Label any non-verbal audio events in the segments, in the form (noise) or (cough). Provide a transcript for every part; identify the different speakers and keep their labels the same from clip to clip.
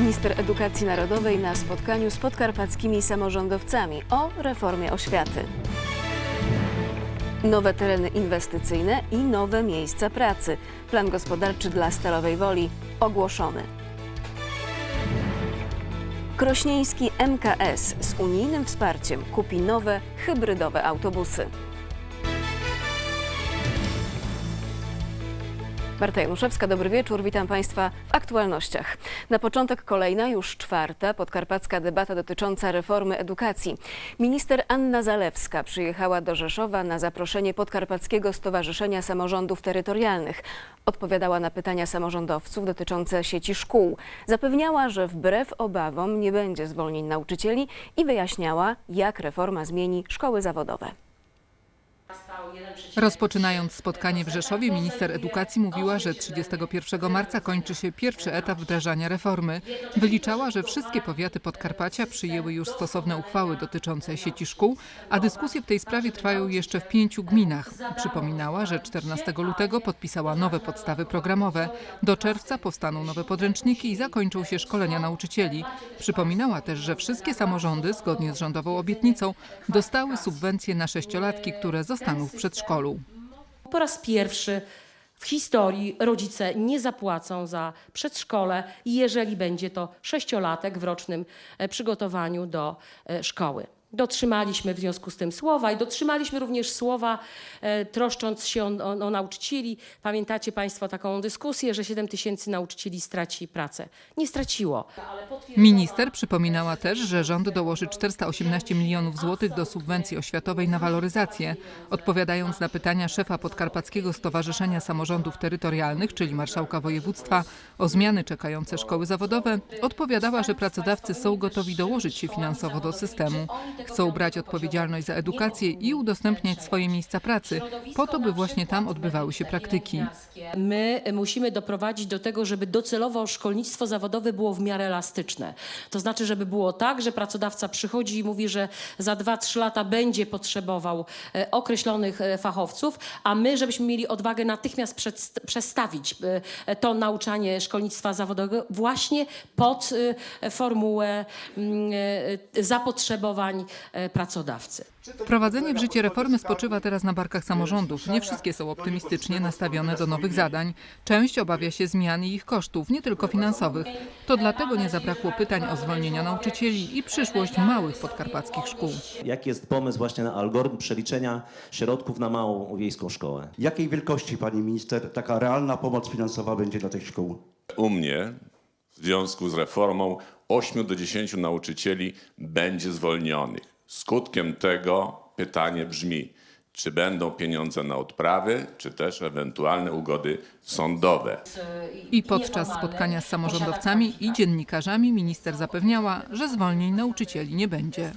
Speaker 1: Minister Edukacji Narodowej na spotkaniu z podkarpackimi samorządowcami o reformie oświaty. Nowe tereny inwestycyjne i nowe miejsca pracy. Plan gospodarczy dla Stalowej Woli ogłoszony. Krośnieński MKS z unijnym wsparciem kupi nowe hybrydowe autobusy. Marta Januszewska, dobry wieczór. Witam Państwa w aktualnościach. Na początek kolejna, już czwarta podkarpacka debata dotycząca reformy edukacji. Minister Anna Zalewska przyjechała do Rzeszowa na zaproszenie Podkarpackiego Stowarzyszenia Samorządów Terytorialnych. Odpowiadała na pytania samorządowców dotyczące sieci szkół. Zapewniała, że wbrew obawom nie będzie zwolnień nauczycieli i wyjaśniała, jak reforma zmieni szkoły zawodowe.
Speaker 2: Rozpoczynając spotkanie w Rzeszowie, minister edukacji mówiła, że 31 marca kończy się pierwszy etap wdrażania reformy. Wyliczała, że wszystkie powiaty Podkarpacia przyjęły już stosowne uchwały dotyczące sieci szkół, a dyskusje w tej sprawie trwają jeszcze w pięciu gminach. Przypominała, że 14 lutego podpisała nowe podstawy programowe. Do czerwca powstaną nowe podręczniki i zakończą się szkolenia nauczycieli. Przypominała też, że wszystkie samorządy, zgodnie z rządową obietnicą, dostały subwencje na sześciolatki, które zostaną w przedszkolu.
Speaker 3: Po raz pierwszy w historii rodzice nie zapłacą za przedszkole, jeżeli będzie to sześciolatek w rocznym e, przygotowaniu do e, szkoły. Dotrzymaliśmy w związku z tym słowa i dotrzymaliśmy również słowa, e, troszcząc się o, o, o nauczycieli. Pamiętacie Państwo taką dyskusję, że 7 tysięcy nauczycieli straci pracę. Nie straciło.
Speaker 2: Minister przypominała też, że rząd dołoży 418 milionów złotych do subwencji oświatowej na waloryzację. Odpowiadając na pytania szefa Podkarpackiego Stowarzyszenia Samorządów Terytorialnych, czyli marszałka województwa, o zmiany czekające szkoły zawodowe, odpowiadała, że pracodawcy są gotowi dołożyć się finansowo do systemu. Chcą brać odpowiedzialność za edukację i udostępniać swoje miejsca pracy, po to, by właśnie tam odbywały się praktyki.
Speaker 3: My musimy doprowadzić do tego, żeby docelowo szkolnictwo zawodowe było w miarę elastyczne. To znaczy, żeby było tak, że pracodawca przychodzi i mówi, że za 2-3 lata będzie potrzebował e, określonych e, fachowców, a my, żebyśmy mieli odwagę natychmiast przestawić e, to nauczanie szkolnictwa zawodowego właśnie pod formułę mm, zapotrzebowań pracodawcy.
Speaker 2: Wprowadzenie w życie reformy spoczywa teraz na barkach samorządów. Nie wszystkie są optymistycznie nastawione do nowych zadań. Część obawia się zmian i ich kosztów, nie tylko finansowych. To dlatego nie zabrakło pytań o zwolnienia nauczycieli i przyszłość małych podkarpackich szkół.
Speaker 4: Jaki jest pomysł właśnie na algorytm przeliczenia środków na małą wiejską szkołę?
Speaker 5: Jakiej wielkości, pani minister, taka realna pomoc finansowa będzie dla tych szkół?
Speaker 6: U mnie w związku z reformą 8 do 10 nauczycieli będzie zwolnionych. Skutkiem tego pytanie brzmi, czy będą pieniądze na odprawy, czy też ewentualne ugody sądowe.
Speaker 2: I podczas spotkania z samorządowcami i dziennikarzami minister zapewniała, że zwolnień nauczycieli nie będzie.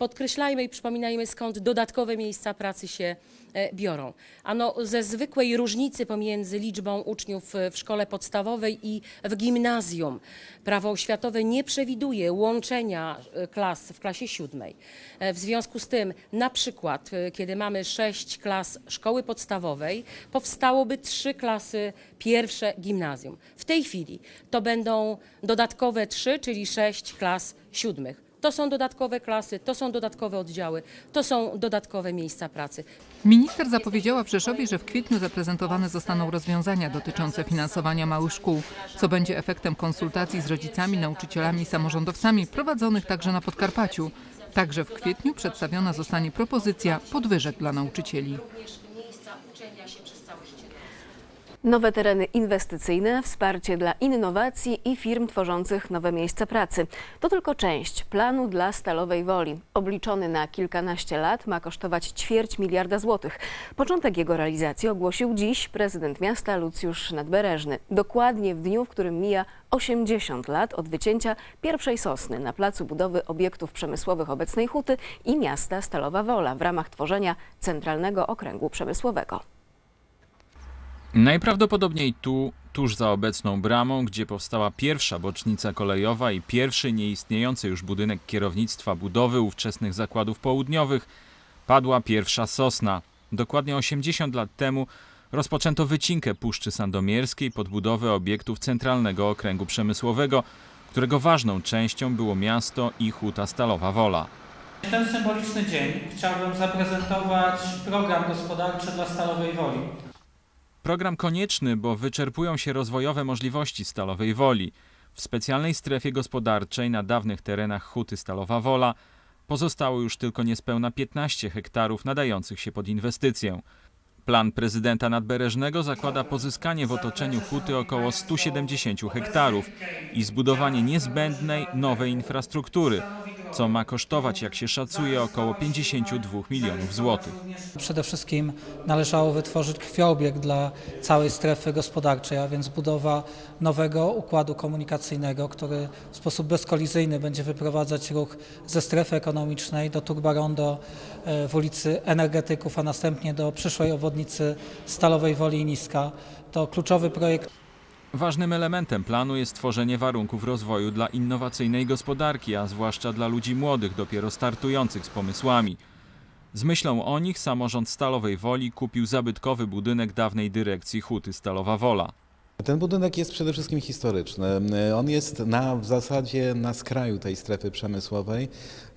Speaker 3: Podkreślajmy i przypominajmy, skąd dodatkowe miejsca pracy się e, biorą. Ano ze zwykłej różnicy pomiędzy liczbą uczniów w szkole podstawowej i w gimnazjum. Prawo oświatowe nie przewiduje łączenia e, klas w klasie siódmej. E, W związku z tym, na przykład, kiedy mamy sześć klas szkoły podstawowej, powstałoby trzy klasy pierwsze gimnazjum. W tej chwili to będą dodatkowe trzy, czyli sześć klas siódmych. To są dodatkowe klasy, to są dodatkowe oddziały, to są dodatkowe miejsca pracy.
Speaker 2: Minister zapowiedziała w Rzeszowie, że w kwietniu zaprezentowane zostaną rozwiązania dotyczące finansowania małych szkół, co będzie efektem konsultacji z rodzicami, nauczycielami i samorządowcami prowadzonych także na Podkarpaciu. Także w kwietniu przedstawiona zostanie propozycja podwyżek dla nauczycieli.
Speaker 1: Nowe tereny inwestycyjne, wsparcie dla innowacji i firm tworzących nowe miejsca pracy. To tylko część planu dla Stalowej Woli. Obliczony na kilkanaście lat ma kosztować ćwierć miliarda złotych. Początek jego realizacji ogłosił dziś prezydent miasta Lucjusz Nadbereżny. Dokładnie w dniu, w którym mija 80 lat od wycięcia pierwszej sosny na placu budowy obiektów przemysłowych obecnej Huty i miasta Stalowa Wola w ramach tworzenia Centralnego Okręgu Przemysłowego.
Speaker 7: Najprawdopodobniej tu, tuż za obecną bramą, gdzie powstała pierwsza bocznica kolejowa i pierwszy nieistniejący już budynek kierownictwa budowy ówczesnych zakładów południowych, padła pierwsza sosna. Dokładnie 80 lat temu rozpoczęto wycinkę Puszczy Sandomierskiej pod budowę obiektów Centralnego Okręgu Przemysłowego, którego ważną częścią było miasto i huta Stalowa Wola.
Speaker 8: W ten symboliczny dzień chciałbym zaprezentować program gospodarczy dla Stalowej Woli.
Speaker 7: Program konieczny, bo wyczerpują się rozwojowe możliwości Stalowej Woli. W specjalnej strefie gospodarczej na dawnych terenach huty Stalowa Wola pozostało już tylko niespełna 15 hektarów nadających się pod inwestycję. Plan prezydenta Nadbereżnego zakłada pozyskanie w otoczeniu huty około 170 hektarów i zbudowanie niezbędnej nowej infrastruktury, co ma kosztować, jak się szacuje, około 52 milionów złotych.
Speaker 9: Przede wszystkim należało wytworzyć krwiobieg dla całej strefy gospodarczej, a więc budowa nowego układu komunikacyjnego, który w sposób bezkolizyjny będzie wyprowadzać ruch ze strefy ekonomicznej do Turbarondo e, w ulicy Energetyków, a następnie do przyszłej obwodnicy Stalowej Woli i Niska. To kluczowy projekt
Speaker 7: Ważnym elementem planu jest tworzenie warunków rozwoju dla innowacyjnej gospodarki, a zwłaszcza dla ludzi młodych, dopiero startujących z pomysłami. Z myślą o nich samorząd Stalowej Woli kupił zabytkowy budynek dawnej dyrekcji Huty Stalowa Wola.
Speaker 10: Ten budynek jest przede wszystkim historyczny. On jest na, w zasadzie na skraju tej strefy przemysłowej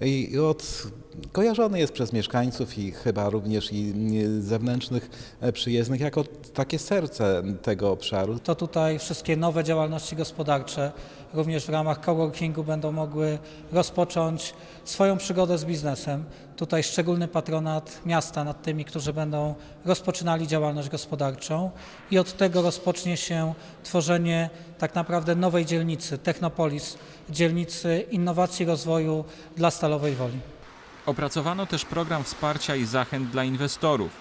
Speaker 10: i od, kojarzony jest przez mieszkańców i chyba również i zewnętrznych e, przyjezdnych jako takie serce tego obszaru.
Speaker 9: to tutaj wszystkie nowe działalności gospodarcze, również w ramach coworkingu, będą mogły rozpocząć swoją przygodę z biznesem. Tutaj szczególny patronat miasta nad tymi, którzy będą rozpoczynali działalność gospodarczą i od tego rozpocznie się tworzenie tak naprawdę nowej dzielnicy, Technopolis, dzielnicy innowacji rozwoju dla Stalowej Woli.
Speaker 7: Opracowano też program wsparcia i zachęt dla inwestorów.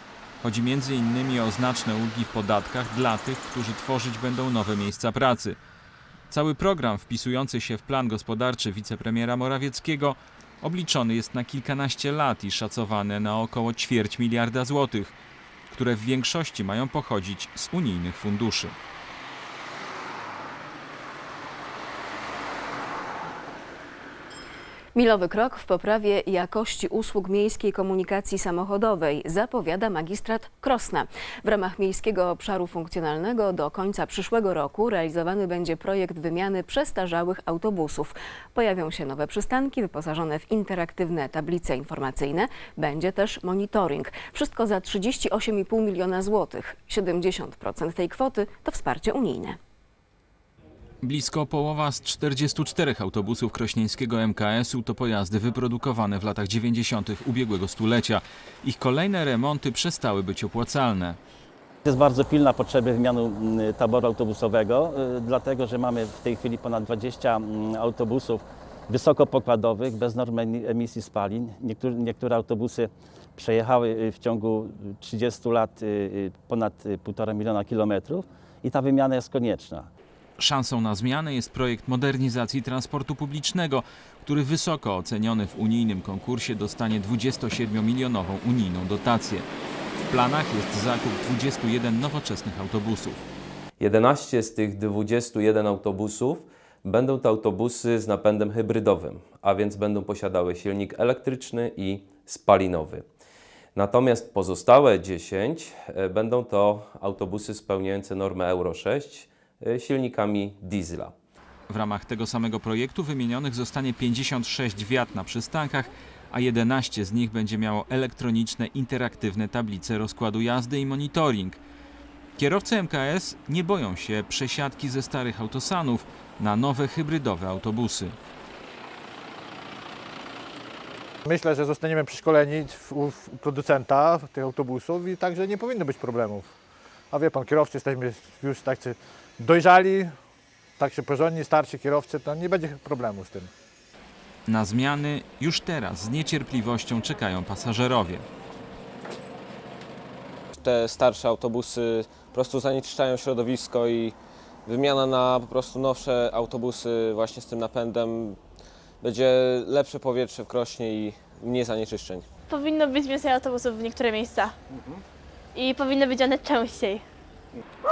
Speaker 7: Chodzi m.in. o znaczne ulgi w podatkach dla tych, którzy tworzyć będą nowe miejsca pracy. Cały program wpisujący się w plan gospodarczy wicepremiera Morawieckiego obliczony jest na kilkanaście lat i szacowany na około ćwierć miliarda złotych, które w większości mają pochodzić z unijnych funduszy.
Speaker 1: Milowy krok w poprawie jakości usług miejskiej komunikacji samochodowej zapowiada magistrat Krosna. W ramach miejskiego obszaru funkcjonalnego do końca przyszłego roku realizowany będzie projekt wymiany przestarzałych autobusów. Pojawią się nowe przystanki wyposażone w interaktywne tablice informacyjne. Będzie też monitoring. Wszystko za 38,5 miliona złotych. 70% tej kwoty to wsparcie unijne.
Speaker 7: Blisko połowa z 44 autobusów krośnieńskiego MKS-u to pojazdy wyprodukowane w latach 90. ubiegłego stulecia. Ich kolejne remonty przestały być opłacalne.
Speaker 11: Jest bardzo pilna potrzeba wymiany mm, taboru autobusowego, y, dlatego że mamy w tej chwili ponad 20 mm, autobusów wysokopokładowych, bez norm emi- emisji spalin. Niektóre, niektóre autobusy przejechały y, w ciągu 30 lat y, ponad y, 1,5 miliona kilometrów i ta wymiana jest konieczna.
Speaker 7: Szansą na zmianę jest projekt modernizacji transportu publicznego, który wysoko oceniony w unijnym konkursie dostanie 27-milionową unijną dotację. W planach jest zakup 21 nowoczesnych autobusów.
Speaker 12: 11 z tych 21 autobusów będą to autobusy z napędem hybrydowym, a więc będą posiadały silnik elektryczny i spalinowy. Natomiast pozostałe 10 e, będą to autobusy spełniające normę Euro 6 e, silnikami diesla.
Speaker 7: W ramach tego samego projektu wymienionych zostanie 56 wiat na przystankach, a 11 z nich będzie miało elektroniczne, interaktywne tablice rozkładu jazdy i monitoring. Kierowcy MKS nie boją się przesiadki ze starych autosanów na nowe hybrydowe autobusy.
Speaker 13: Myślę, że zostaniemy przeszkoleni u, u producenta tych autobusów i także nie powinno być problemów. A wie pan, kierowcy jesteśmy już tacy dojrzali, tak się porządni, starsi kierowcy, to nie będzie problemu z tym.
Speaker 7: Na zmiany już teraz z niecierpliwością czekają pasażerowie.
Speaker 14: Te starsze autobusy po prostu zanieczyszczają środowisko i wymiana na po prostu nowsze autobusy właśnie z tym napędem będzie lepsze powietrze w Krośnie i mniej zanieczyszczeń.
Speaker 15: Powinno być więcej autobusów w niektóre miejsca. I powinny być one częściej.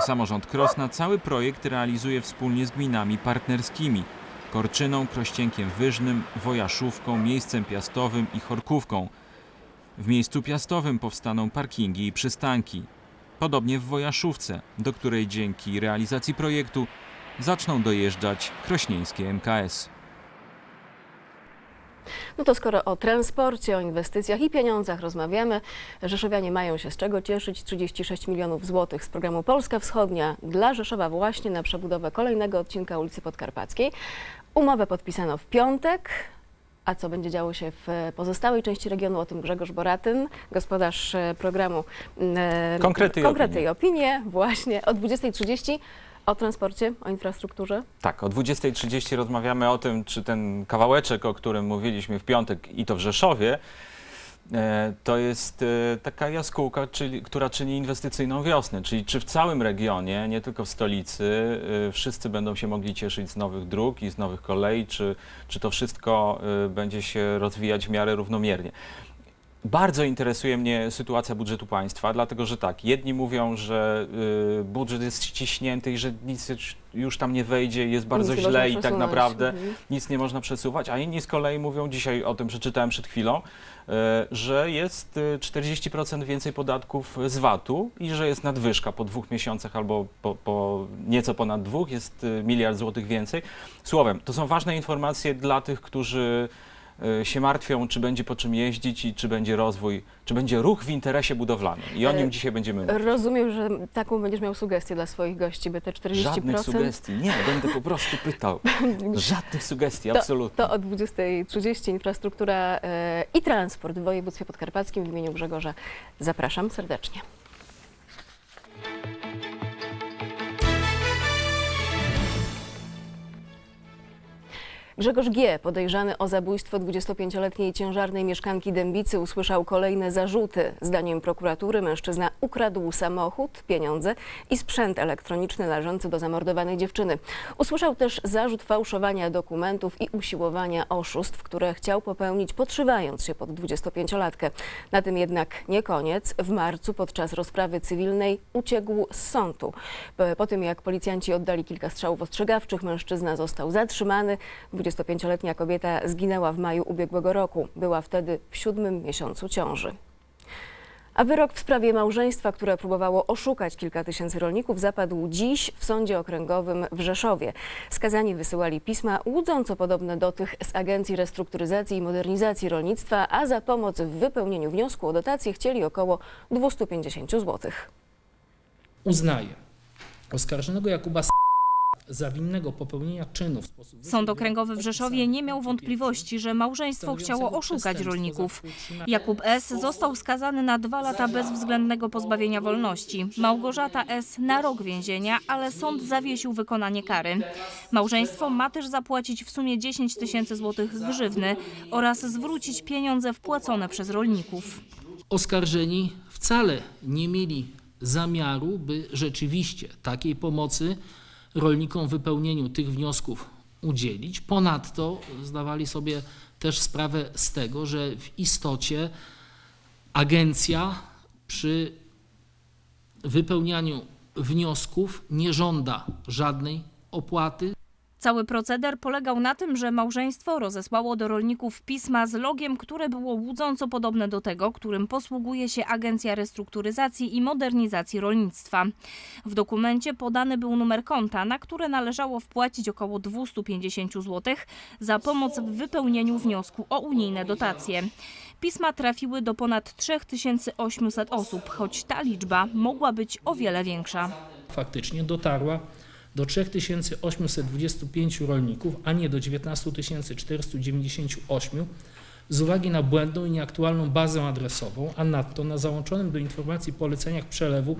Speaker 7: Samorząd Krosna cały projekt realizuje wspólnie z gminami partnerskimi Korczyną, Krościenkiem Wyżnym, Wojaszówką, Miejscem Piastowym i Chorkówką. W miejscu piastowym powstaną parkingi i przystanki. Podobnie w Wojaszówce, do której dzięki realizacji projektu zaczną dojeżdżać krośnieńskie MKS.
Speaker 1: No to skoro o transporcie, o inwestycjach i pieniądzach rozmawiamy, Rzeszowianie mają się z czego cieszyć. 36 milionów złotych z programu Polska Wschodnia dla Rzeszowa właśnie na przebudowę kolejnego odcinka ulicy Podkarpackiej. Umowę podpisano w piątek. A co będzie działo się w pozostałej części regionu, o tym Grzegorz Boratyn, gospodarz e, programu e,
Speaker 7: Konkrety i
Speaker 1: Konkrety
Speaker 7: opinie.
Speaker 1: i opinie, właśnie o 20.30 o transporcie, o infrastrukturze.
Speaker 7: Tak, o 20.30 rozmawiamy o tym, czy ten kawałeczek, o którym mówiliśmy w piątek i to w Rzeszowie, e, to jest e, taka jaskółka, czyli, która czyni inwestycyjną wiosnę, czyli czy w całym regionie, nie tylko w stolicy, e, wszyscy będą się mogli cieszyć z nowych dróg i z nowych kolei, czy, czy to wszystko będzie się rozwijać w miarę równomiernie. Bardzo interesuje mnie sytuacja budżetu państwa, dlatego że tak, jedni mówią, że y, budżet jest ściśnięty i że nic już- już tam nie wejdzie, jest bardzo
Speaker 1: nie można
Speaker 7: źle i tak
Speaker 1: przesunąć.
Speaker 7: naprawdę
Speaker 1: Mhm.
Speaker 7: nic nie można przesuwać, a inni z kolei mówią, dzisiaj o tym przeczytałem przed chwilą, y, że jest y, 40% więcej podatków z VAT-u i że jest nadwyżka po dwóch miesiącach albo po, po nieco ponad dwóch, jest y, miliard złotych więcej. Słowem, to są ważne informacje dla tych, którzy y, się martwią, czy będzie po czym jeździć i czy będzie rozwój, czy będzie ruch w interesie budowlanym. I o
Speaker 1: E,
Speaker 7: nim dzisiaj będziemy mówić.
Speaker 1: Rozumiem, że taką będziesz miał sugestię dla swoich gości, by te 40%...
Speaker 7: Żadnych sugestii. Nie, będę po prostu pytał. (laughs) Żadnych sugestii,
Speaker 1: To,
Speaker 7: absolutnie.
Speaker 1: to o 20.30 infrastruktura e, i transport w województwie podkarpackim w imieniu Grzegorza. Zapraszam serdecznie. Grzegorz G., podejrzany o zabójstwo 25-letniej ciężarnej mieszkanki Dębicy, usłyszał kolejne zarzuty. Zdaniem prokuratury mężczyzna ukradł samochód, pieniądze i sprzęt elektroniczny należący do zamordowanej dziewczyny. Usłyszał też zarzut fałszowania dokumentów i usiłowania oszustw, które chciał popełnić podszywając się pod 25-latkę. Na tym jednak nie koniec. W marcu podczas rozprawy cywilnej uciekł z sądu. Po- tym jak policjanci oddali kilka strzałów ostrzegawczych, mężczyzna został zatrzymany. 25-letnia kobieta zginęła w maju ubiegłego roku. Była wtedy w siódmym miesiącu ciąży. A wyrok w sprawie małżeństwa, które próbowało oszukać kilka tysięcy rolników, zapadł dziś w Sądzie Okręgowym w Rzeszowie. Skazani wysyłali pisma łudząco podobne do tych z Agencji Restrukturyzacji i Modernizacji Rolnictwa, a za pomoc w wypełnieniu wniosku o dotację chcieli około 250 zł.
Speaker 16: uznaje oskarżonego Jakuba S. za winnego popełnienia czynów w sposób
Speaker 17: Sąd Okręgowy w Rzeszowie nie miał wątpliwości, że małżeństwo chciało oszukać rolników. Jakub S. został skazany na dwa lata bezwzględnego pozbawienia wolności. Małgorzata S. na rok więzienia, ale sąd zawiesił wykonanie kary. Małżeństwo ma też zapłacić w sumie 10 tysięcy złotych grzywny oraz zwrócić pieniądze wpłacone przez rolników.
Speaker 16: oskarżeni wcale nie mieli zamiaru, by rzeczywiście takiej pomocy rolnikom wypełnieniu tych wniosków udzielić. Ponadto zdawali sobie też sprawę z tego, że w istocie agencja przy wypełnianiu wniosków nie żąda żadnej opłaty.
Speaker 17: Cały proceder polegał na tym, że małżeństwo rozesłało do rolników pisma z logiem, które było łudząco podobne do tego, którym posługuje się Agencja Restrukturyzacji i Modernizacji Rolnictwa. W dokumencie podany był numer konta, na które należało wpłacić około 250 zł za pomoc w wypełnieniu wniosku o unijne dotacje. Pisma trafiły do ponad 3800 osób, choć ta liczba mogła być o wiele większa.
Speaker 16: faktycznie dotarła do 3825 rolników, a nie do 19 498 z uwagi na błędną i nieaktualną bazę adresową, a nadto na załączonym do informacji poleceniach przelewu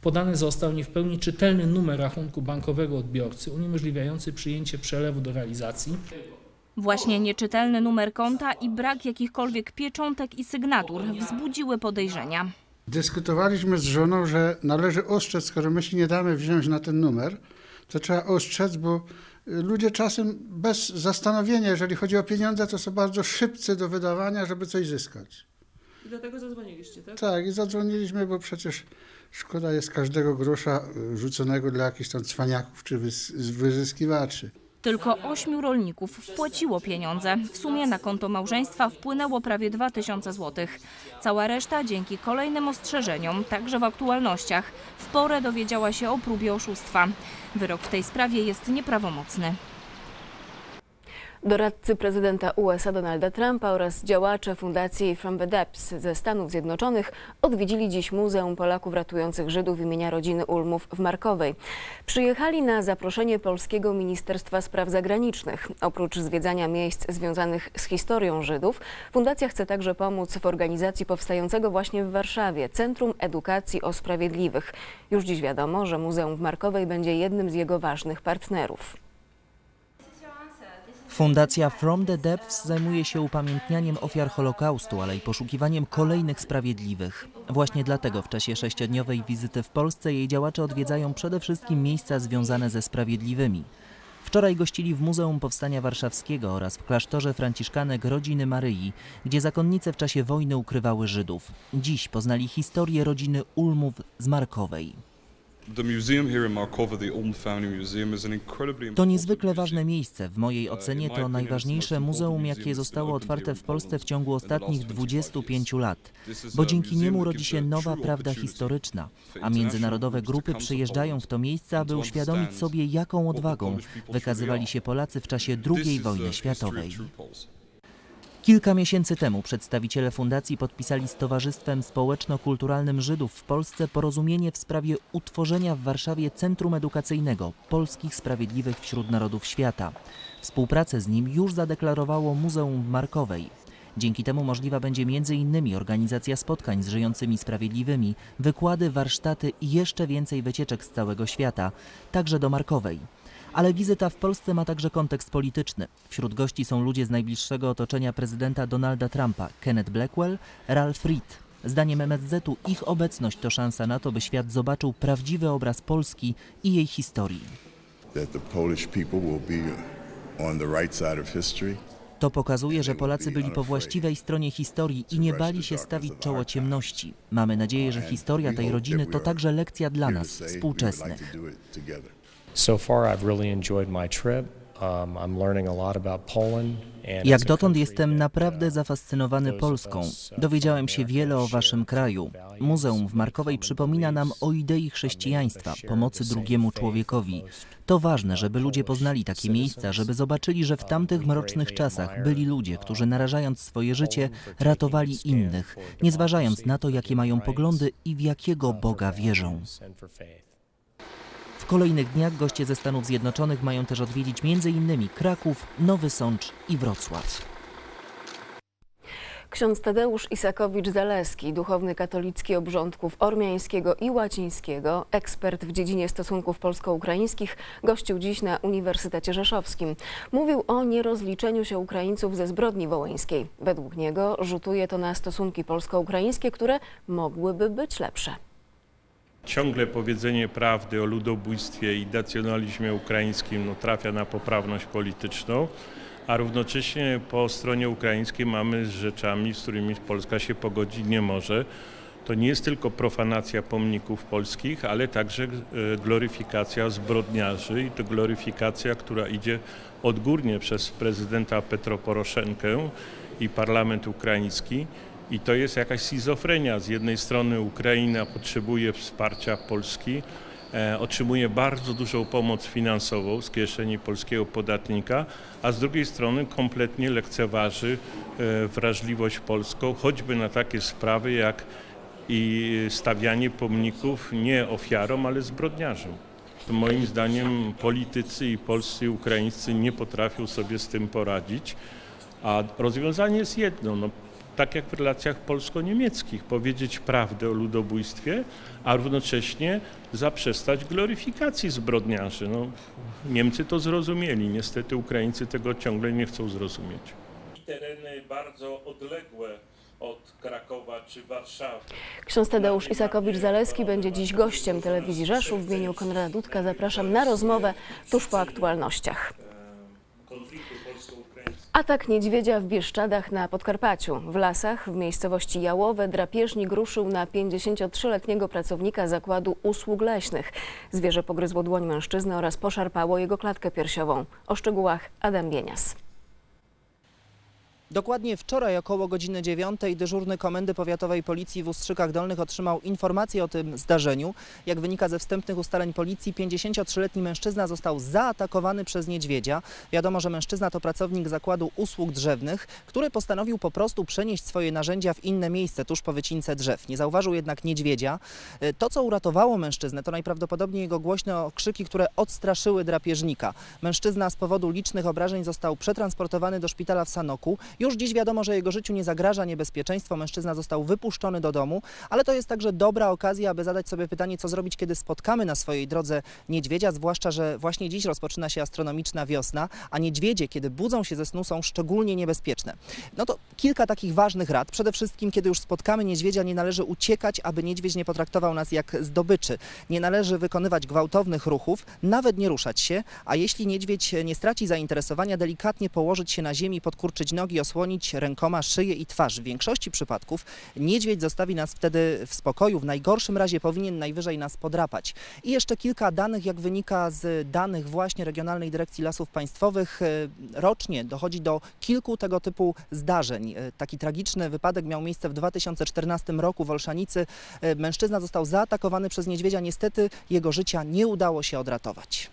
Speaker 16: podany został nie w pełni czytelny numer rachunku bankowego odbiorcy uniemożliwiający przyjęcie przelewu do realizacji.
Speaker 17: Właśnie nieczytelny numer konta i brak jakichkolwiek pieczątek i sygnatur wzbudziły podejrzenia.
Speaker 18: Dyskutowaliśmy z żoną, że należy ostrzec, skoro my się nie damy wziąć na ten numer, to trzeba ostrzec, bo y, ludzie czasem bez zastanowienia, jeżeli chodzi o pieniądze, to są bardzo szybcy do wydawania, żeby coś zyskać.
Speaker 19: I dlatego zadzwoniliście, tak?
Speaker 18: Tak, i zadzwoniliśmy, bo przecież szkoda jest każdego grosza y, rzuconego dla jakichś tam cwaniaków czy wyzyskiwaczy.
Speaker 17: Tylko ośmiu rolników wpłaciło pieniądze. W sumie na konto małżeństwa wpłynęło prawie 2000 zł. Cała reszta dzięki kolejnym ostrzeżeniom, także w aktualnościach, w spore dowiedziała się o próbie oszustwa. Wyrok w tej sprawie jest nieprawomocny.
Speaker 1: Doradcy prezydenta USA Donalda Trumpa oraz działacze fundacji From the Depths ze Stanów Zjednoczonych odwiedzili dziś Muzeum Polaków Ratujących Żydów imienia rodziny Ulmów w Markowej. Przyjechali na zaproszenie polskiego Ministerstwa Spraw Zagranicznych. Oprócz zwiedzania miejsc związanych z historią Żydów, fundacja chce także pomóc w organizacji powstającego właśnie w Warszawie Centrum Edukacji o Sprawiedliwych. Już dziś wiadomo, że Muzeum w Markowej będzie jednym z jego ważnych partnerów.
Speaker 20: Fundacja From the Depths zajmuje się upamiętnianiem ofiar Holokaustu, ale i poszukiwaniem kolejnych sprawiedliwych. Właśnie dlatego w czasie sześciodniowej wizyty w Polsce jej działacze odwiedzają przede wszystkim miejsca związane ze sprawiedliwymi. Wczoraj gościli w Muzeum Powstania Warszawskiego oraz w klasztorze franciszkanek rodziny Maryi, gdzie zakonnice w czasie wojny ukrywały Żydów. Dziś poznali historię rodziny Ulmów z Markowej. To niezwykle ważne miejsce. W mojej ocenie to najważniejsze muzeum, jakie zostało otwarte w Polsce w ciągu ostatnich 25 lat, bo dzięki niemu rodzi się nowa prawda historyczna, a międzynarodowe grupy przyjeżdżają w to miejsce, aby uświadomić sobie, jaką odwagą wykazywali się Polacy w czasie II wojny światowej. Kilka miesięcy temu przedstawiciele fundacji podpisali z Towarzystwem Społeczno-Kulturalnym Żydów w Polsce porozumienie w sprawie utworzenia w Warszawie Centrum Edukacyjnego Polskich Sprawiedliwych wśród Narodów Świata. Współpracę z nim już zadeklarowało Muzeum Markowej. Dzięki temu możliwa będzie m.in. organizacja spotkań z żyjącymi sprawiedliwymi, wykłady, warsztaty i jeszcze więcej wycieczek z całego świata, także do Markowej. Ale wizyta w Polsce ma także kontekst polityczny. Wśród gości są ludzie z najbliższego otoczenia prezydenta Donalda Trumpa, Kenneth Blackwell, Ralph Reed. Zdaniem MSZ-u ich obecność to szansa na to, by świat zobaczył prawdziwy obraz Polski i jej historii. To pokazuje, że Polacy byli po właściwej stronie historii i nie bali się stawić czoło ciemności. Mamy nadzieję, że historia tej rodziny to także lekcja dla nas, współczesnych.
Speaker 21: So far, I've really enjoyed my trip. Um, I'm learning a lot about Poland. and
Speaker 20: Jak dotąd jestem naprawdę zafascynowany Polską. Dowiedziałem się wiele o waszym kraju. Muzeum w Markowej przypomina nam o idei chrześcijaństwa, pomocy drugiemu człowiekowi. To ważne, żeby ludzie poznali takie miejsca, żeby zobaczyli, że w tamtych mrocznych czasach byli ludzie, którzy narażając swoje życie, ratowali innych, nie zważając na to, jakie mają poglądy i w jakiego Boga wierzą. W kolejnych dniach goście ze Stanów Zjednoczonych mają też odwiedzić m.in. Kraków, Nowy Sącz i Wrocław.
Speaker 1: Ksiądz Tadeusz Isakowicz-Zaleski, duchowny katolicki obrządków ormiańskiego i łacińskiego, ekspert w dziedzinie stosunków polsko-ukraińskich, gościł dziś na Uniwersytecie Rzeszowskim. Mówił o nierozliczeniu się Ukraińców ze zbrodni wołyńskiej. Według niego rzutuje to na stosunki polsko-ukraińskie, które mogłyby być lepsze.
Speaker 22: Ciągle powiedzenie prawdy o ludobójstwie i nacjonalizmie ukraińskim no, trafia na poprawność polityczną, a równocześnie po stronie ukraińskiej mamy z rzeczami, z którymi Polska się pogodzić nie może. To nie jest tylko profanacja pomników polskich, ale także e, gloryfikacja zbrodniarzy i to gloryfikacja, która idzie odgórnie przez prezydenta Petro Poroszenkę i parlament ukraiński. I to jest jakaś schizofrenia. Z jednej strony Ukraina potrzebuje wsparcia Polski, e, otrzymuje bardzo dużą pomoc finansową z kieszeni polskiego podatnika, a z drugiej strony kompletnie lekceważy e, wrażliwość polską, choćby na takie sprawy jak i stawianie pomników nie ofiarom, ale zbrodniarzom. Moim zdaniem politycy i polscy i ukraińscy nie potrafią sobie z tym poradzić, a rozwiązanie jest jedno. No, tak jak w relacjach polsko-niemieckich, powiedzieć prawdę o ludobójstwie, a równocześnie zaprzestać gloryfikacji zbrodniarzy. No, Niemcy to zrozumieli, niestety Ukraińcy tego ciągle nie chcą zrozumieć. Tereny bardzo odległe od Krakowa czy Warszawy.
Speaker 1: Ksiądz Tadeusz Isakowicz-Zaleski będzie dziś gościem telewizji Rzeszów. W imieniu Konrada Dudka zapraszam na rozmowę tuż po aktualnościach. Atak niedźwiedzia w Bieszczadach na Podkarpaciu. W lasach w miejscowości Jałowe drapieżnik ruszył na 53-letniego pracownika zakładu usług leśnych. Zwierzę pogryzło dłoń mężczyzny oraz poszarpało jego klatkę piersiową. O szczegółach Adam Bienias.
Speaker 23: Dokładnie wczoraj około godziny 9 dyżurny Komendy Powiatowej Policji w Ustrzykach Dolnych otrzymał informację o tym zdarzeniu. Jak wynika ze wstępnych ustaleń policji, 53-letni mężczyzna został zaatakowany przez niedźwiedzia. Wiadomo, że mężczyzna to pracownik zakładu usług drzewnych, który postanowił po prostu przenieść swoje narzędzia w inne miejsce, tuż po wycince drzew. Nie zauważył jednak niedźwiedzia. E, To, co uratowało mężczyznę, to najprawdopodobniej jego głośne okrzyki, które odstraszyły drapieżnika. Mężczyzna z powodu licznych obrażeń został przetransportowany do szpitala w Sanoku. Już dziś wiadomo, że jego życiu nie zagraża niebezpieczeństwo. Mężczyzna został wypuszczony do domu, ale to jest także dobra okazja, aby zadać sobie pytanie, co zrobić, kiedy spotkamy na swojej drodze niedźwiedzia, zwłaszcza, że właśnie dziś rozpoczyna się astronomiczna wiosna, a niedźwiedzie, kiedy budzą się ze snu, są szczególnie niebezpieczne. No to kilka takich ważnych rad. Przede wszystkim, kiedy już spotkamy niedźwiedzia, nie należy uciekać, aby niedźwiedź nie potraktował nas jak zdobyczy. Nie należy wykonywać gwałtownych ruchów, nawet nie ruszać się, a jeśli niedźwiedź nie straci zainteresowania, delikatnie położyć się na ziemi, podkurczyć nogi, osłonić rękoma szyję i twarz. W większości przypadków niedźwiedź zostawi nas wtedy w spokoju, w najgorszym razie powinien najwyżej nas podrapać. I jeszcze kilka danych, jak wynika z danych właśnie Regionalnej Dyrekcji Lasów Państwowych, e, rocznie dochodzi do kilku tego typu zdarzeń. E, Taki tragiczny wypadek miał miejsce w 2014 roku w Olszanicy. E, Mężczyzna został zaatakowany przez niedźwiedzia. Niestety jego życia nie udało się odratować.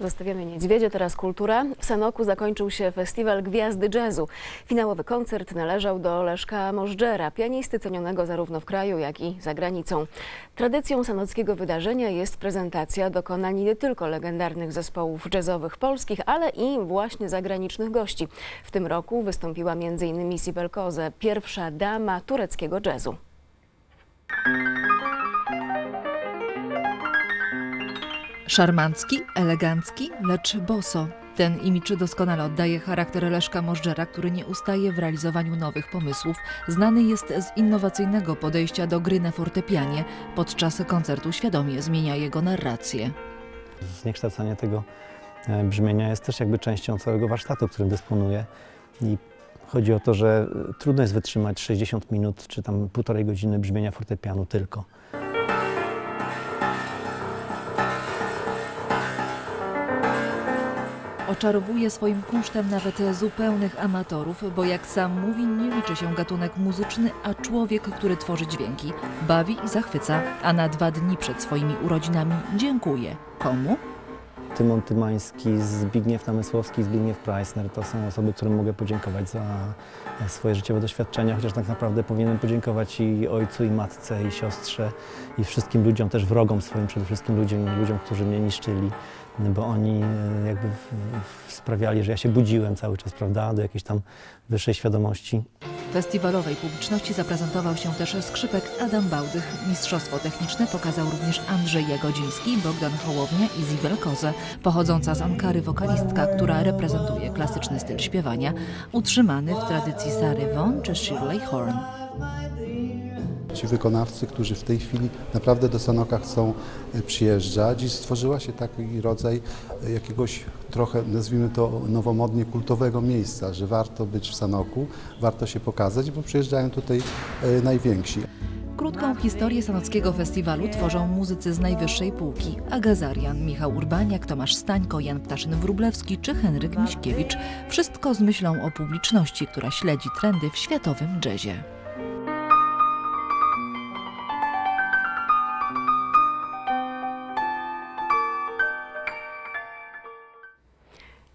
Speaker 1: Zostawiamy niedźwiedzie, teraz kultura. W Sanoku zakończył się festiwal Gwiazdy Jazzu. Finałowy koncert należał do Leszka Możdżera, pianisty cenionego zarówno w kraju, jak i za granicą. Tradycją sanockiego wydarzenia jest prezentacja dokonań nie tylko legendarnych zespołów jazzowych polskich, ale i właśnie zagranicznych gości. W tym roku wystąpiła m.in. Sibel Koze, pierwsza dama tureckiego jazzu.
Speaker 24: Szarmancki, elegancki, lecz boso. Ten imidż doskonale oddaje charakter Leszka Możdżera, który nie ustaje w realizowaniu nowych pomysłów. Znany jest z innowacyjnego podejścia do gry na fortepianie. Podczas koncertu świadomie zmienia jego narrację.
Speaker 25: Zniekształcanie tego e, brzmienia jest też jakby częścią całego warsztatu, którym dysponuję. I chodzi o to, że e, trudno jest wytrzymać 60 minut czy tam półtorej godziny brzmienia fortepianu tylko.
Speaker 24: Oczarowuje swoim kunsztem nawet zupełnych amatorów, bo jak sam mówi, nie liczy się gatunek muzyczny, a człowiek, który tworzy dźwięki. Bawi i zachwyca, a na dwa dni przed swoimi urodzinami dziękuję. Komu?
Speaker 25: Tymon Tymański, Zbigniew Namysłowski, Zbigniew Preissner to są osoby, którym mogę podziękować za swoje życiowe doświadczenia, chociaż tak naprawdę powinienem podziękować i ojcu, i matce, i siostrze, i wszystkim ludziom, też wrogom swoim, przede wszystkim ludziom, ludziom którzy mnie niszczyli, bo oni e, jakby sprawiali, że ja się budziłem cały czas, prawda, do jakiejś tam wyższej świadomości.
Speaker 24: Festiwalowej publiczności zaprezentował się też skrzypek Adam Bałdych. Mistrzostwo techniczne pokazał również Andrzej Jagodziński, Bogdan Hołownia i Zibel Koze, pochodząca z Ankary wokalistka, która reprezentuje klasyczny styl śpiewania, utrzymany w tradycji Sary Vaughan czy Shirley Horn.
Speaker 26: Ci wykonawcy, którzy w tej chwili naprawdę do Sanoka chcą e, przyjeżdżać i stworzyła się taki rodzaj e, jakiegoś trochę, nazwijmy to nowomodnie, kultowego miejsca, że warto być w Sanoku, warto się pokazać, bo przyjeżdżają tutaj e, najwięksi.
Speaker 24: Krótką historię Sanockiego Festiwalu tworzą muzycy z najwyższej półki. Agazarian, Michał Urbaniak, Tomasz Stańko, Jan Ptaszyn-Wróblewski czy Henryk Miśkiewicz. Wszystko z myślą o publiczności, która śledzi trendy w światowym jazzie.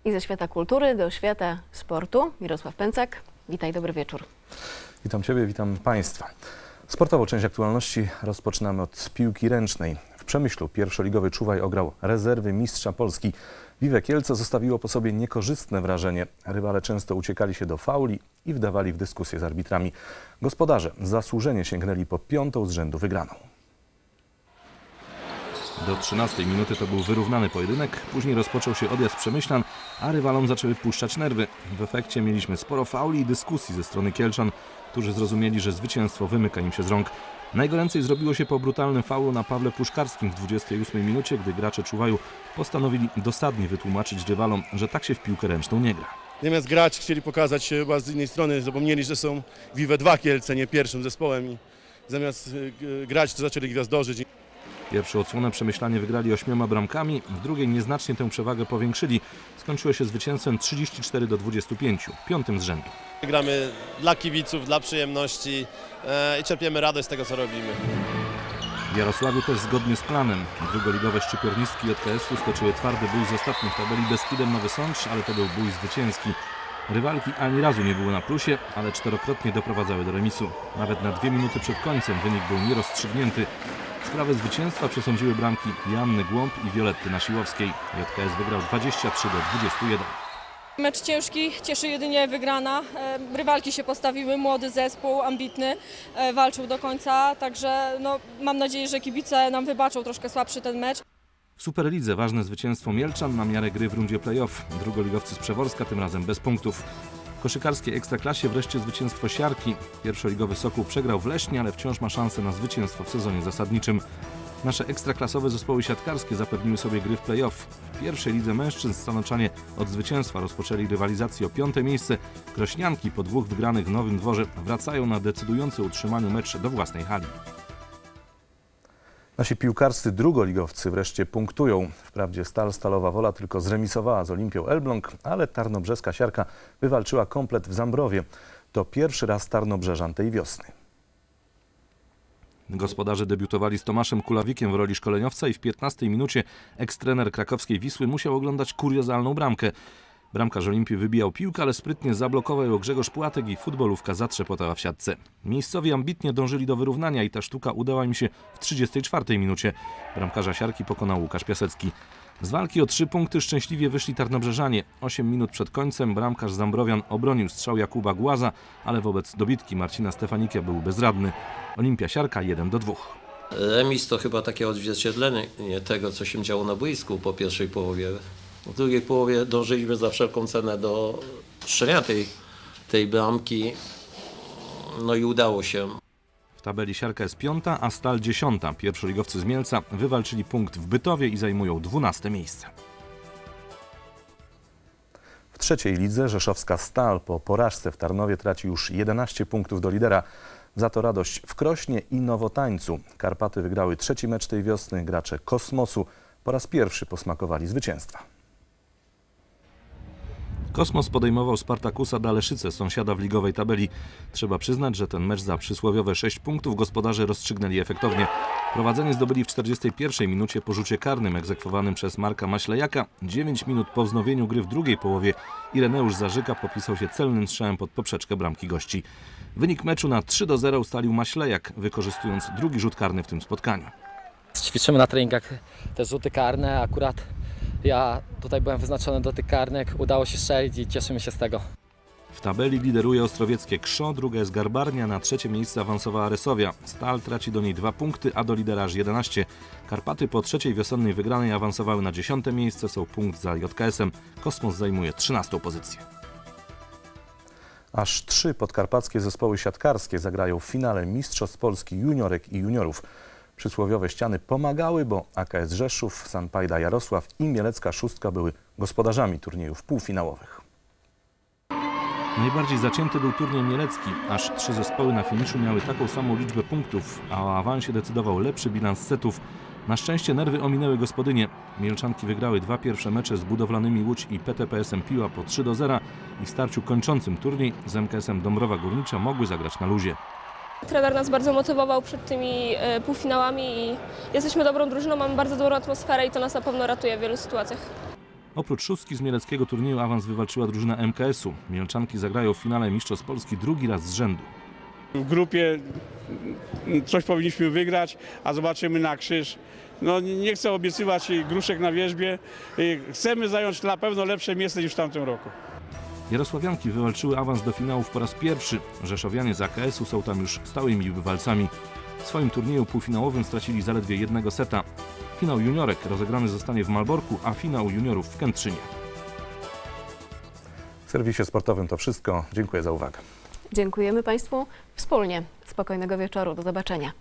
Speaker 1: I ze świata kultury do świata sportu. Mirosław Pęcak, witaj, dobry wieczór.
Speaker 27: Witam Ciebie, witam Państwa. Sportową część aktualności rozpoczynamy od piłki ręcznej. W Przemyślu pierwszoligowy Czuwaj ograł rezerwy mistrza Polski. Wiwe Kielce zostawiło po sobie niekorzystne wrażenie. Rywale często uciekali się do fauli i wdawali w dyskusję z arbitrami. Gospodarze zasłużenie sięgnęli po piątą z rzędu wygraną. Do 13 minuty to był wyrównany pojedynek, później rozpoczął się odjazd Przemyślan, a rywalom zaczęły puszczać nerwy. W efekcie mieliśmy sporo fauli i dyskusji ze strony Kielczan, którzy zrozumieli, że zwycięstwo wymyka im się z rąk. Najgoręcej zrobiło się po brutalnym faulu na Pawle Puszkarskim w 28 minucie, gdy gracze Czuwaju postanowili dosadnie wytłumaczyć rywalom, że tak się w piłkę ręczną nie gra.
Speaker 28: Zamiast grać, chcieli pokazać chyba z innej strony, zapomnieli, że są Vive 2 Kielce, nie pierwszym zespołem i zamiast g- grać, to zaczęli gwiazdożyć.
Speaker 27: Pierwszą odsłonę przemyślanie wygrali ośmioma bramkami, w drugiej nieznacznie tę przewagę powiększyli. Skończyło się zwycięstwem 34 do 25, piątym z rzędu.
Speaker 29: Gramy dla kibiców, dla przyjemności e, i czerpiemy radość z tego, co robimy.
Speaker 27: W Jarosławiu też zgodnie z planem. Drugoligowe szczypiornistki JKS-u stoczyły twardy bój z ostatnim w tabeli Beskidem Nowy Sącz, ale to był bój zwycięski. Rywalki ani razu nie były na plusie, ale czterokrotnie doprowadzały do remisu. Nawet na dwie minuty przed końcem wynik był nierozstrzygnięty. Sprawę zwycięstwa przesądziły bramki Janny Głąb i Violetty Nasiłowskiej. JKS wygrał 23 do 21.
Speaker 30: Mecz ciężki, cieszy jedynie wygrana. E, Rywalki się postawiły, młody zespół, ambitny, e, walczył do końca, także no, mam nadzieję, że kibice nam wybaczą troszkę słabszy ten mecz.
Speaker 27: W Superlidze ważne zwycięstwo Mielczan na miarę gry w rundzie playoff. Drugoligowcy z Przeworska tym razem bez punktów. Koszykarskiej Ekstraklasie wreszcie zwycięstwo Siarki. Pierwszoligowy Sokół przegrał w Leśnie, ale wciąż ma szansę na zwycięstwo w sezonie zasadniczym. Nasze ekstraklasowe zespoły siatkarskie zapewniły sobie gry w playoff. W pierwszej lidze mężczyzn Stanoczanie od zwycięstwa rozpoczęli rywalizację o piąte miejsce. Krośnianki po dwóch wygranych w Nowym Dworze wracają na decydujący utrzymaniu mecz do własnej hali. Nasi piłkarscy drugoligowcy wreszcie punktują. Wprawdzie Stal Stalowa Wola tylko zremisowała z Olimpią Elbląg, ale Tarnobrzeska Siarka wywalczyła komplet w Zambrowie. To pierwszy raz Tarnobrzeżan tej wiosny. Gospodarze debiutowali z Tomaszem Kulawikiem w roli szkoleniowca i w 15 minucie ekstrener krakowskiej Wisły musiał oglądać kuriozalną bramkę. Bramkarz Olimpii wybijał piłkę, ale sprytnie zablokował ją Grzegorz Płatek i futbolówka zatrzepotała w siatce. Miejscowi ambitnie dążyli do wyrównania i ta sztuka udała im się w 34 minucie. Bramkarza Siarki pokonał Łukasz Piasecki. Z walki o trzy punkty szczęśliwie wyszli Tarnobrzeżanie. 8 minut przed końcem bramkarz Zambrowian obronił strzał Jakuba Głaza, ale wobec dobitki Marcina Stefanikia był bezradny. Olimpia Siarka 1 do 2.
Speaker 31: Remis to chyba takie odzwierciedlenie tego, co się działo na boisku po pierwszej połowie. W drugiej połowie dążyliśmy za wszelką cenę do strzelenia tej, tej bramki. No i udało się.
Speaker 27: W tabeli Siarka jest piąta, a Stal dziesiąta. Pierwszoligowcy z Mielca wywalczyli punkt w Bytowie i zajmują 12 miejsce. W trzeciej lidze rzeszowska Stal po porażce w Tarnowie traci już 11 punktów do lidera. Za to radość w Krośnie i Nowotańcu. Karpaty wygrały trzeci mecz tej wiosny. Gracze Kosmosu po raz pierwszy posmakowali zwycięstwa. Kosmos podejmował Spartakusa Daleszyce, sąsiada w ligowej tabeli. Trzeba przyznać, że ten mecz za przysłowiowe 6 punktów gospodarze rozstrzygnęli efektownie. Prowadzenie zdobyli w 41 minucie po rzucie karnym egzekwowanym przez Marka Maślejaka. 9 minut po wznowieniu gry w drugiej połowie Ireneusz Zarzyka popisał się celnym strzałem pod poprzeczkę bramki gości. Wynik meczu na 3 do 0 ustalił Maślejak, wykorzystując drugi rzut karny w tym spotkaniu.
Speaker 32: Ćwiczymy na treningach te rzuty karne, akurat ja tutaj byłem wyznaczony do tych karnek, udało się strzelić i cieszymy się z tego.
Speaker 27: W tabeli lideruje ostrowieckie Krzo, druga jest Garbarnia, na trzecie miejsce awansowała Resowia. Stal traci do niej dwa punkty, a do lidera aż 11. Karpaty po trzeciej wiosennej wygranej awansowały na dziesiąte miejsce, są punkt za JKS-em. Kosmos zajmuje 13 pozycję. Aż trzy podkarpackie zespoły siatkarskie zagrają w finale Mistrzostw Polski juniorek i juniorów. Przysłowiowe ściany pomagały, bo AKS Rzeszów, Sanpajda Jarosław i Mielecka Szóstka były gospodarzami turniejów półfinałowych. Najbardziej zacięty był turniej mielecki. Aż trzy zespoły na finiszu miały taką samą liczbę punktów, a o awansie decydował lepszy bilans setów. Na szczęście nerwy ominęły gospodynie. Mielczanki wygrały dwa pierwsze mecze z budowlanymi Łódź i PTPS-em Piła po 3 do 0 i w starciu kończącym turniej z MKS-em Dąbrowa Górnicza mogły zagrać na luzie.
Speaker 15: Trener nas bardzo motywował przed tymi e, półfinałami i jesteśmy dobrą drużyną, mamy bardzo dobrą atmosferę i to nas na pewno ratuje w wielu sytuacjach.
Speaker 27: Oprócz szóstki z mieleckiego turnieju awans wywalczyła drużyna MKS-u. Mielczanki zagrają w finale Mistrzostw Polski drugi raz z rzędu.
Speaker 33: W grupie coś powinniśmy wygrać, a zobaczymy na krzyż. No, nie chcę obiecywać gruszek na wierzbie. Chcemy zająć na pewno lepsze miejsce niż w tamtym roku.
Speaker 27: Jarosławianki wywalczyły awans do finałów po raz pierwszy. Rzeszowianie z AKS-u są tam już stałymi bywalcami. W swoim turnieju półfinałowym stracili zaledwie jednego seta. Finał juniorek rozegrany zostanie w Malborku, a finał juniorów w Kętrzynie. W serwisie sportowym to wszystko. Dziękuję za uwagę.
Speaker 1: Dziękujemy Państwu wspólnie. Spokojnego wieczoru. Do zobaczenia.